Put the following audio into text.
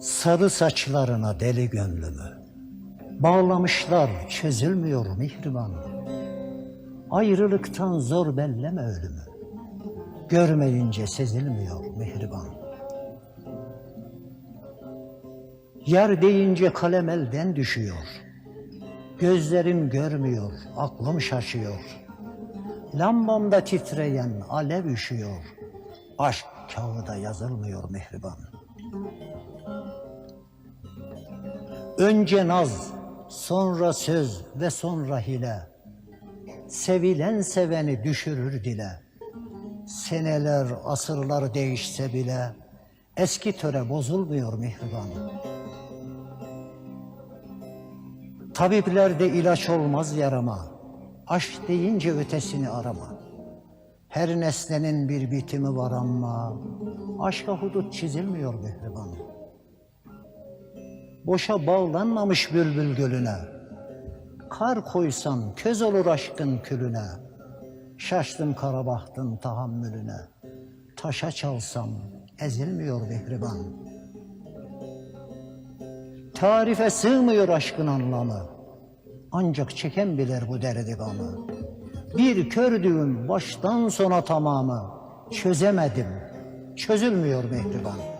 Sarı saçlarına deli gönlümü. Bağlamışlar çözülmüyor mihriban. Ayrılıktan zor belleme ölümü. Görmeyince sezilmiyor mihriban. Yer deyince kalem elden düşüyor. Gözlerim görmüyor, aklım şaşıyor. Lambamda titreyen alev üşüyor. Aşk kağıda yazılmıyor mihriban Önce naz, sonra söz ve sonra hile. Sevilen seveni düşürür dile. Seneler, asırlar değişse bile eski töre bozulmuyor mihriban. Tabiplerde ilaç olmaz yarama. Aşk deyince ötesini arama. Her nesnenin bir bitimi var ama aşka hudut çizilmiyor mihriban. Boşa bağlanmamış bülbül gölüne. Kar koysan köz olur aşkın külüne. Şaştım kara bahtın tahammülüne. Taşa çalsam ezilmiyor mihriban. Tarife sığmıyor aşkın anlamı. Ancak çeken bilir bu derdi gamı. Bir kördüğün baştan sona tamamı. Çözemedim, çözülmüyor mihriban.